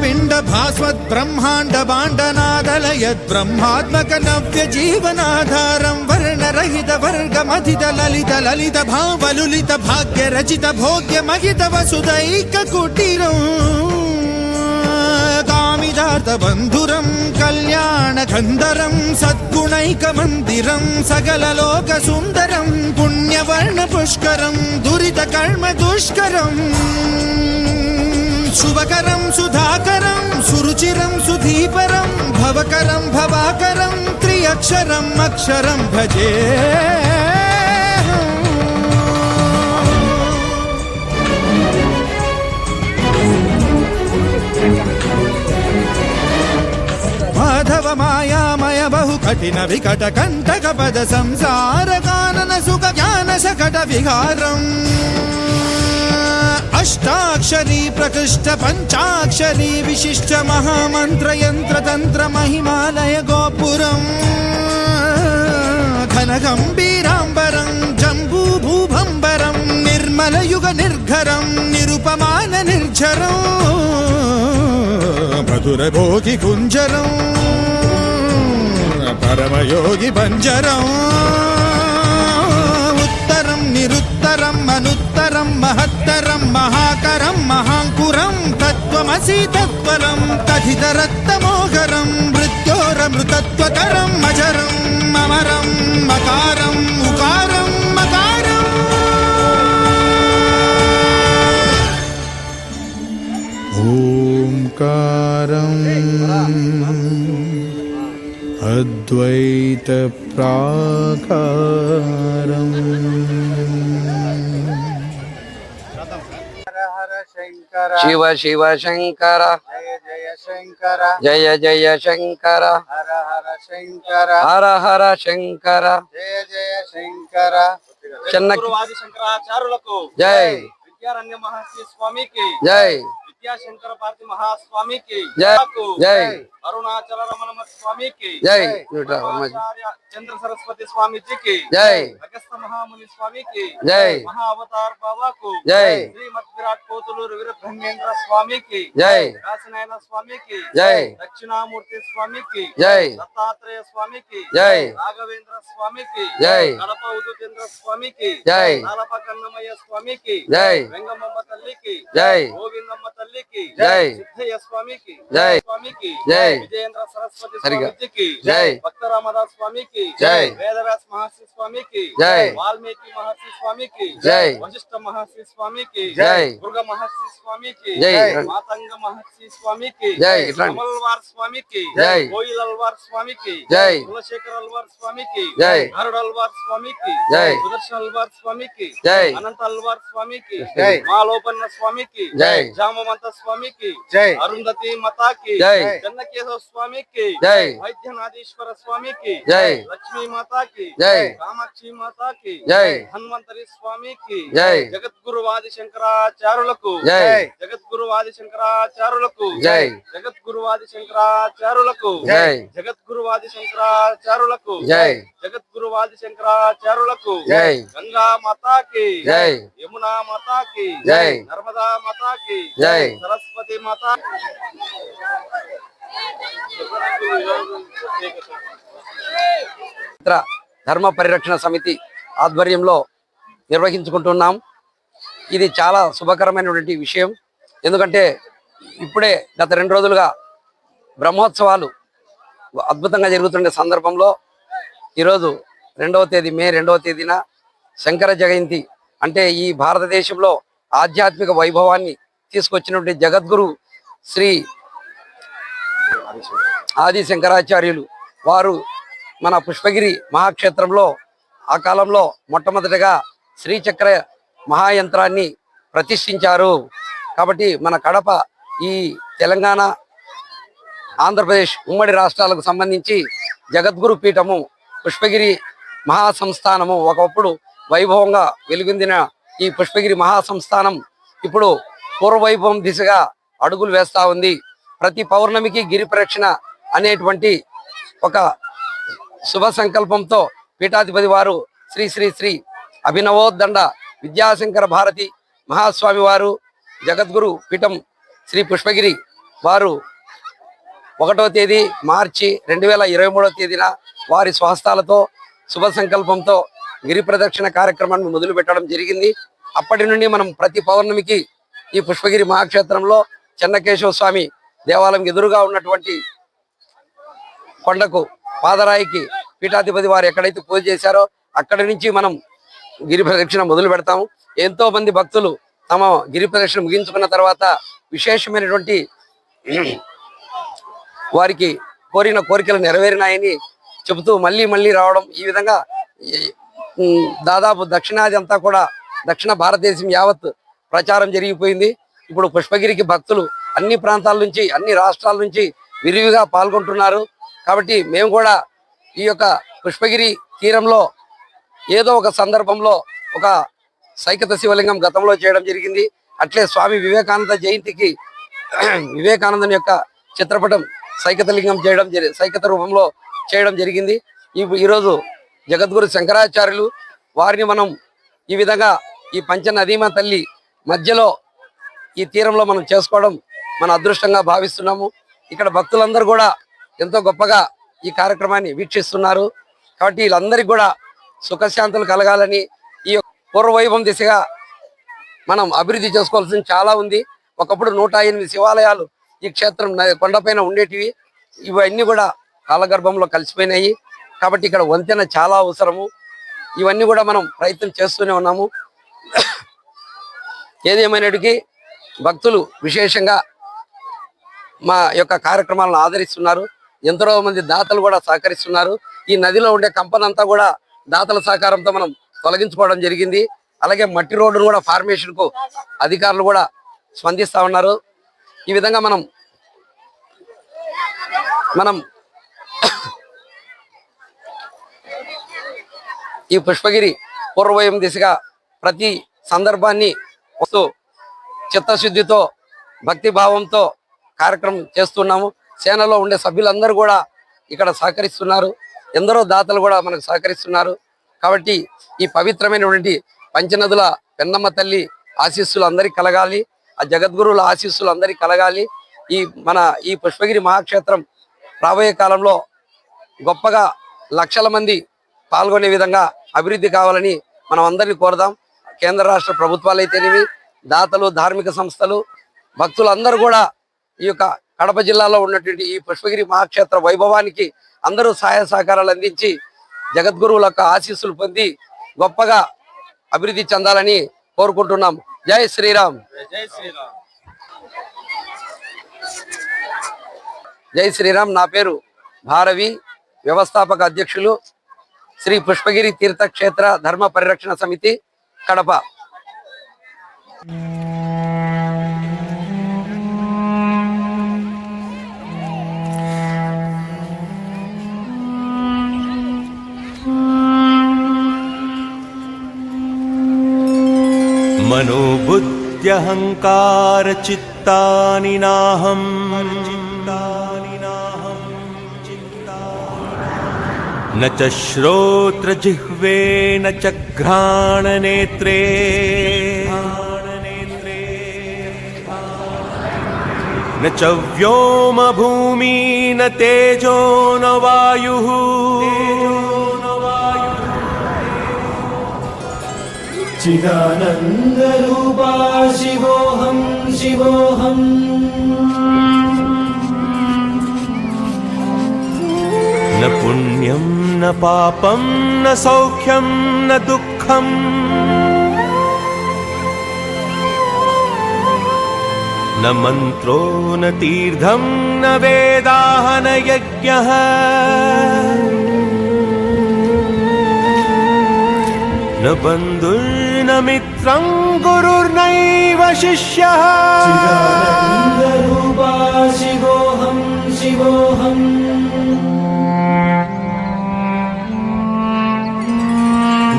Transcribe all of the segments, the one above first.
పిండ భాస్వత్ బ్రహ్మాండ బాండనాదలయద్ బ్రహ్మాత్మక నవ్య జీవనాధారం వర్ణరహిత వర్గమధిత లలిత లలిత భావలులిత భాగ్య రచిత భోగ్య మహిత వసుదైక కుటీరం కామిదార్థ బంధురం కళ్యాణ గంధరం సద్గుణైక మందిరం సకల లోక సుందరం పుణ్యవర్ణ పుష్కరం దురిత కర్మ దుష్కరం శుభకరం సుధాకరం సురుచిరం సుధీపరం భవకరం భవాకరం త్రియక్షరం అక్షరం భజే. మాధవ మాయామయ బహు కఠిన వికట కంటక పద సంసార కానన సుఖ జ్ఞాన శకట విహారం. అష్టాక్షరీ ప్రకృష్ట పంచాక్షరీ విశిష్ట మహామంత్ర యంత్ర తంత్ర మహిమాలయ గోపురం ఘన గంభీరాంబరం జంబూ భూభంబరం నిర్మలయుగ నిర్ఘరం నిరుపమాన నిర్జరం మధుర భోగి కుంజరం పరమయోగి పంజరం నిరుత్తరం అనుత్తరం మహత్తరం మహాకరం మహాంకురం తత్వమసి తత్వరం తథితరత్తమోహరం మృత్యోరమృతత్వకరం అజరం అమరం మకారం ఉకారం మకారం ఓంకారం అద్వైత శివ శివ శంకర. జయ జయ శంకర. జయ జయ శంకర. హర హర శంకర. హర హర శంకర. జయ జయ శంకర. చిన్న గురువాది శంకరాచార్యులకు జై. విద్యారణ్య మహర్షి స్వామికి జై. విద్యాశంకర పార్తి మహాస్వామికి జై అరుణాచల రమణ స్వామికి జై చంద్ర సరస్వతి స్వామిజీకి జై అగస్త మహాముని స్వామికి జై మహా అవతార్ బాబాకు జై శ్రీమద్ విరాట్ కోతులూరు వీరబ్రహ్మేంద్ర స్వామికి జై కాశీనాయన స్వామికి జై దక్షిణామూర్తి స్వామికి జై దత్తాత్రేయ స్వామికి జై రాఘవేంద్ర స్వామికి జై కడప ఉదుకేంద్ర స్వామికి జై నాలప కన్నమయ్య స్వామికి జై వెంగమ్మ తల్లికి జై గోవిందమ్మ తల్లికి జై. సిద్ధయ్య స్వామికి జై. స్వామికి జై. విజయేంద్ర సరస్వతి. స్వామికి జై. భక్త రామదాస్ స్వామికి జై. వేదవ్యాస్ మహర్షి స్వామికి జై. వాల్మీకి మహర్షి స్వామికి జై. వశిష్ఠ మహర్షి స్వామికి జై. మృగ మహర్షి స్వామికి జై. మాతంగ మహర్షి స్వామికి జై. కమల్వార్ స్వామికి జై. కోయిల్ అల్వార్ స్వామికి జై. కులశేఖర్ అల్వార్ స్వామికి జై. గరుడ్ అల్వార్ స్వామికి జై. సుదర్శన్ అల్వార్ స్వామికి జై. అనంత అల్వార్ స్వామికి జై. మాలోపన్న స్వామికి జై. జామవంత స్వామికి జై. అరుంధతి మతాకి జై. చెన్నకేశవ స్వామికి జై. వైద్యనాథీశ్వర స్వామికి జై. లక్ష్మీ మాతాకి జై. కామాక్షి మాతాకి జై. హనుమంతరి స్వామికి జై. జగద్గురు వాది శంకరాచార్యులకు జై. జగద్గురు వాది శంకరాచార్యులకు జై. జగద్గురు వాది శంకరాచార్యులకు జై. జగద్గురు వాది శంకరాచార్యులకు జై. జగద్గురు వాది శంకరాచార్యులకు జై. గంగా మాతాకి జై. యమునా మాతాకి జై. నర్మదా మాతాకి జై. సరస్వతి మాత. ధర్మ పరిరక్షణ సమితి ఆధ్వర్యంలో నిర్వహించుకుంటున్నాం. ఇది చాలా శుభకరమైనటువంటి విషయం. ఎందుకంటే ఇప్పుడే గత రెండు రోజులుగా బ్రహ్మోత్సవాలు అద్భుతంగా జరుగుతుండే సందర్భంలో ఈరోజు రెండవ తేదీ మే రెండవ తేదీన శంకర జయంతి. అంటే ఈ భారతదేశంలో ఆధ్యాత్మిక వైభవాన్ని తీసుకొచ్చినటువంటి జగద్గురు శ్రీ ఆది శంకరాచార్యులు వారు మన పుష్పగిరి మహాక్షేత్రంలో ఆ కాలంలో మొట్టమొదటిగా శ్రీచక్ర మహాయంత్రాన్ని ప్రతిష్ఠించారు. కాబట్టి మన కడప ఈ తెలంగాణ ఆంధ్రప్రదేశ్ ఉమ్మడి రాష్ట్రాలకు సంబంధించి జగద్గురు పీఠము పుష్పగిరి మహాసంస్థానము. ఒకప్పుడు వైభవంగా వెలుగొందిన ఈ పుష్పగిరి మహాసంస్థానం ఇప్పుడు పూర్వవైభవం దిశగా అడుగులు వేస్తా ఉంది. ప్రతి పౌర్ణమికి గిరి ప్రక్షణ అనేటువంటి ఒక శుభ సంకల్పంతో పీఠాధిపతి వారు శ్రీ శ్రీ శ్రీ అభినవోద్దండ విద్యాశంకర భారతి మహాస్వామి వారు జగద్గురు పీఠం శ్రీ పుష్పగిరి వారు ఒకటో తేదీ మార్చి రెండు వేల ఇరవై మూడో తేదీన వారి స్వహస్తాలతో శుభ సంకల్పంతో గిరి ప్రదక్షిణ కార్యక్రమాన్ని మొదలుపెట్టడం జరిగింది. అప్పటి నుండి మనం ప్రతి పౌర్ణమికి ఈ పుష్పగిరి మహాక్షేత్రంలో చెన్నకేశవ స్వామి దేవాలయం ఎదురుగా ఉన్నటువంటి కొండకు పాదరాయికి పీఠాధిపతి వారు ఎక్కడైతే పూజ చేశారో అక్కడి నుంచి మనం గిరి ప్రదక్షిణ మొదలు పెడతాము. ఎంతో మంది భక్తులు తమ గిరి ప్రదక్షిణ ముగించుకున్న తర్వాత విశేషమైనటువంటి వారికి కోరిన కోరికలు నెరవేరినాయని చెబుతూ మళ్ళీ మళ్ళీ రావడం ఈ విధంగా దాదాపు దక్షిణాది అంతా కూడా దక్షిణ భారతదేశం యావత్ ప్రచారం జరిగిపోయింది. ఇప్పుడు పుష్పగిరికి భక్తులు అన్ని ప్రాంతాల నుంచి అన్ని రాష్ట్రాల నుంచి విరివిగా పాల్గొంటున్నారు. కాబట్టి మేము కూడా ఈ యొక్క పుష్పగిరి తీరంలో ఏదో ఒక సందర్భంలో ఒక సైకత శివలింగం గతంలో చేయడం జరిగింది. అట్లే స్వామి వివేకానంద జయంతికి వివేకానందని యొక్క చిత్రపటం సైకత లింగం చేయడం జరి సైకత రూపంలో చేయడం జరిగింది. ఈ ఈరోజు జగద్గురు శంకరాచార్యులు వారిని మనం ఈ విధంగా ఈ పంచ నదీమ తల్లి మధ్యలో ఈ తీరంలో మనం చేసుకోవడం మన అదృష్టంగా భావిస్తున్నాము. ఇక్కడ భక్తులందరూ కూడా ఎంతో గొప్పగా ఈ కార్యక్రమాన్ని వీక్షిస్తున్నారు. కాబట్టి వీళ్ళందరికీ కూడా సుఖశాంతులు కలగాలని ఈ పూర్వవైభవం దిశగా మనం అభివృద్ధి చేసుకోవాల్సింది చాలా ఉంది. ఒకప్పుడు నూట ఎనిమిది శివాలయాలు ఈ క్షేత్రం కొండపైన ఉండేటివి. ఇవన్నీ కూడా కాలగర్భంలో కలిసిపోయినాయి. కాబట్టి ఇక్కడ వంతెన చాలా అవసరము. ఇవన్నీ కూడా మనం ప్రయత్నం చేస్తూనే ఉన్నాము. ఏదేమైనటికీ భక్తులు విశేషంగా మా యొక్క కార్యక్రమాలను ఆదరిస్తున్నారు. ఎంతో మంది దాతలు కూడా సహకరిస్తున్నారు. ఈ నదిలో ఉండే కంపనంతా కూడా దాతల సహకారంతో మనం తొలగించుకోవడం జరిగింది. అలాగే మట్టి రోడ్డును కూడా ఫార్మేషన్కు అధికారులు కూడా స్పందిస్తూ ఉన్నారు. ఈ విధంగా మనం మనం ఈ పుష్పగిరి పూర్వయం దిశగా ప్రతి సందర్భాన్ని వస్తూ చిత్తశుద్ధితో భక్తి భావంతో కార్యక్రమం చేస్తున్నాము. సేనలో ఉండే సభ్యులందరూ కూడా ఇక్కడ సహకరిస్తున్నారు. ఎందరో దాతలు కూడా మనకు సహకరిస్తున్నారు. కాబట్టి ఈ పవిత్రమైనటువంటి పంచనదుల పెన్నమ్మ తల్లి ఆశీస్సులు అందరికీ కలగాలి. ఆ జగద్గురువుల ఆశీస్సులు అందరికీ కలగాలి. ఈ మన ఈ పుష్పగిరి మహాక్షేత్రం రాబోయే కాలంలో గొప్పగా లక్షల మంది పాల్గొనే విధంగా అభివృద్ధి కావాలని మనం అందరినీ కోరదాం. కేంద్ర రాష్ట్ర ప్రభుత్వాలు అయితేనేవి దాతలు ధార్మిక సంస్థలు భక్తులందరూ కూడా ఈ యొక్క కడప జిల్లాలో ఉన్నటువంటి ఈ పుష్పగిరి మహాక్షేత్ర వైభవానికి అందరూ సహాయ సహకారాలు అందించి జగద్గురువుల యొక్క ఆశీస్సులు పొంది గొప్పగా అభివృద్ధి చెందాలని కోరుకుంటున్నాం. జై శ్రీరామ్ జై శ్రీరామ్. జై శ్రీరామ్. నా పేరు భారవి. వ్యవస్థాపక అధ్యక్షులు శ్రీ పుష్పగిరి తీర్థక్షేత్ర ధర్మ పరిరక్షణ సమితి கடப்பா मनोबुद्ध्यहङ्कारचित्तानि नाहम् न च श्रोत्रजिह्वे न च घ्राणनेत्रे न च व्योमभूमि न तेजो न वायुः चिदानन्दरूपा शिवोऽहं शिवोऽहम् न पुण्यं न पापं न सौख्यं न दुःखम् सुखम् न मन्त्रो न तीर्थं न वेदाः न यज्ञः न बन्धुर्न मित्रं गुरुर्नैव शिष्यः चिदानन्दरूपा शिवोऽहं शिवोऽहम्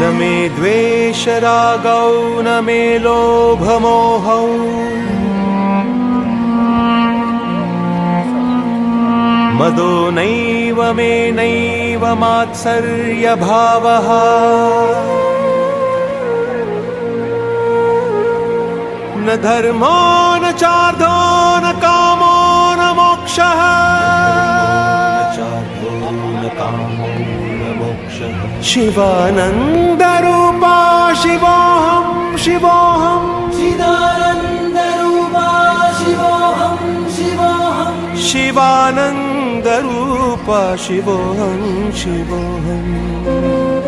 न मे द्वेषरागौ न मे लोभमोहौ। मदो नैव मे नैव मात्सर्यभावः। न धर्मो न चार्धो न कामो न मोक्षः शिवानन्दरूपा शिवोऽहं शिवोऽहम् चिदानन्दरूपा शिवोऽहं शिवोऽहम् शिवानन्दरूपा शिवोऽहं शिवोऽहम्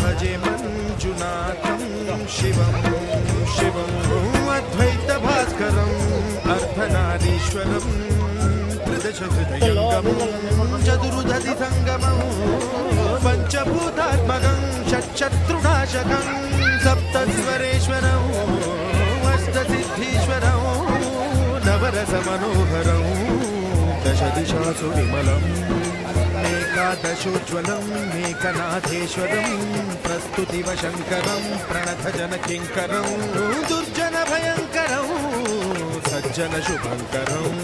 भजे मञ्जुनाथं शिवं शिवं अद्वैतभास्करम् अर्धनारीश्वरम् त्रिदशहृदयङ्गमं चतुर्दधि सङ्गमं पञ्चभूतात्मकं षट्शत्रुनाशकं सप्तस्वरेश्वरं अष्टसिद्धीश्वरं नवरसमनोहरं दिशा विमलम् एकादशोज्ज्वलम् मेकनाथेश्वर प्रस्तुतिव शङ्करम् प्रणतजनकिङ्करम् दुर्जनभयङ्करम् सज्जनशुभङ्करम्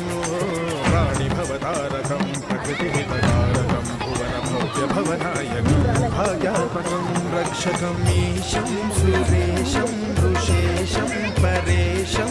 प्राणिभवतारकम् प्रकृतिहितकारकम् भुवनं भव्यभवनायकम् भाग्यापकम् रक्षकम् ईशं परेशम्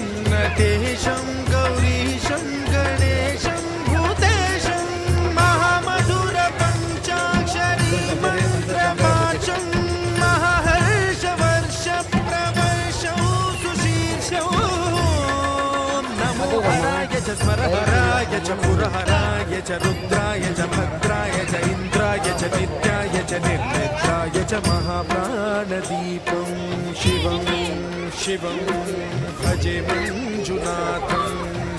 చ పురహరాయ చ రుద్రాయ చ భద్రాయ చ ఇంద్రాయ చ నిత్యాయ చ నిర్మిత్రాయ చ మహాప్రాణదీపం శివం శివం భజే మంజునాథం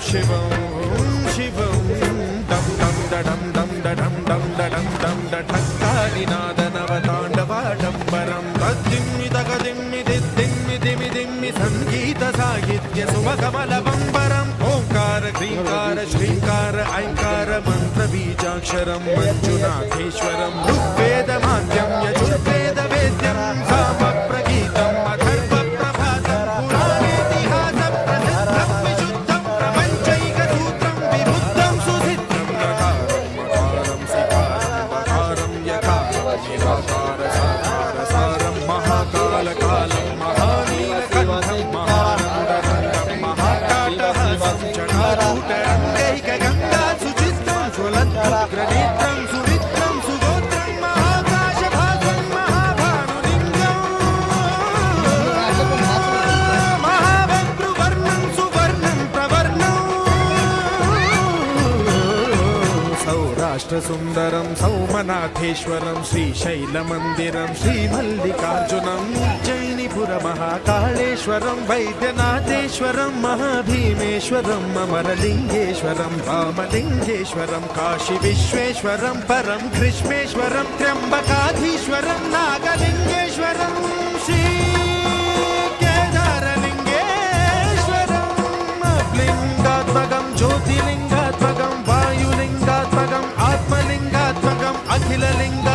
శివం శివం. దం దం దడం దం దడం దం దడం దం దఠక్కారినాదనవతాండవాడంబరం తద్దిమ్మి తగదిమ్మి దిద్దిమ్మి దిమి దిమ్మి సంగీత సాహిత్య సుమకమల రుద్రాక్షరం మంజునాథేశ్వరం ఋగ్వేదమాద్యం రాష్ట్రసుందరం సౌమనాథేశ్వరం శ్రీశైలమందిరం శ్రీమల్లికార్జునం జైనిపుర మహాక कालेश्वरं वैद्यनाथेश्वरं महाभीमेश्वरं अमरलिङ्गेश्वरं रामलिङ्गेश्वरं काशीविश्वेश्वरं परं कृष्णेश्वरं त्र्यम्बकाधीश्वरं नागलिङ्गेश्वरं श्री केदारलिङ्गेश्वरं लिङ्गात्मकं ज्योतिलिङ्गात्मकं वायुलिङ्गात्मकम् आत्मलिङ्गात्मकम् अखिललिङ्ग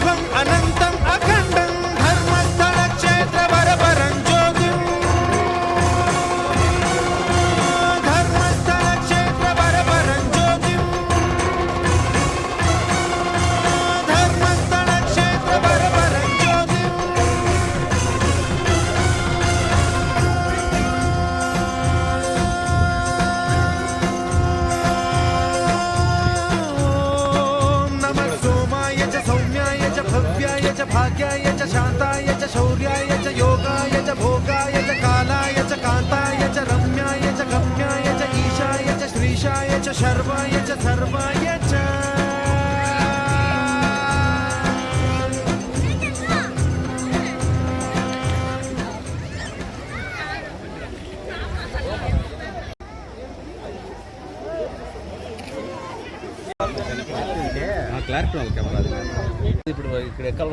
కార్యక్రమం కెమెరా ఇప్పుడు ఇక్కడ ఎక్కడ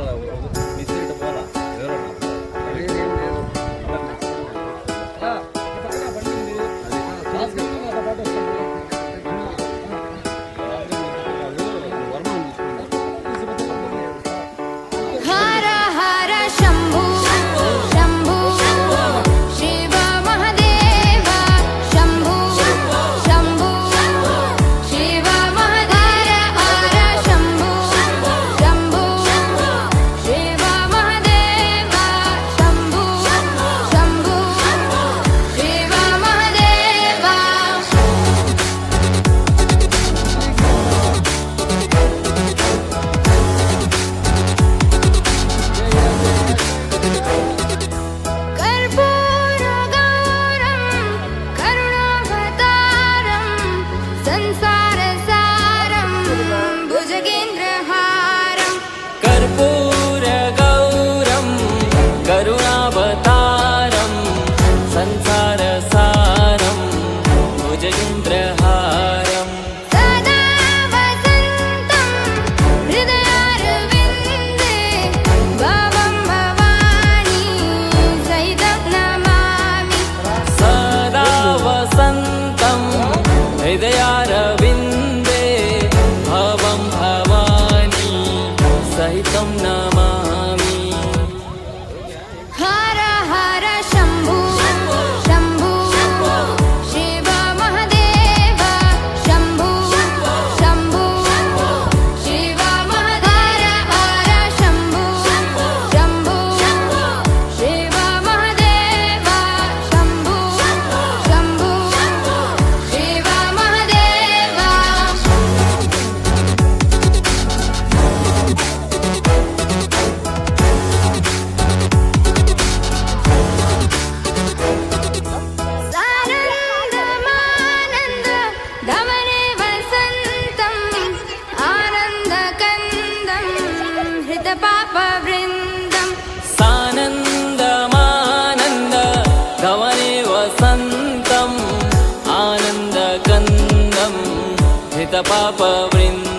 ಸಂಸಾರ ಸಾ పాప వృంద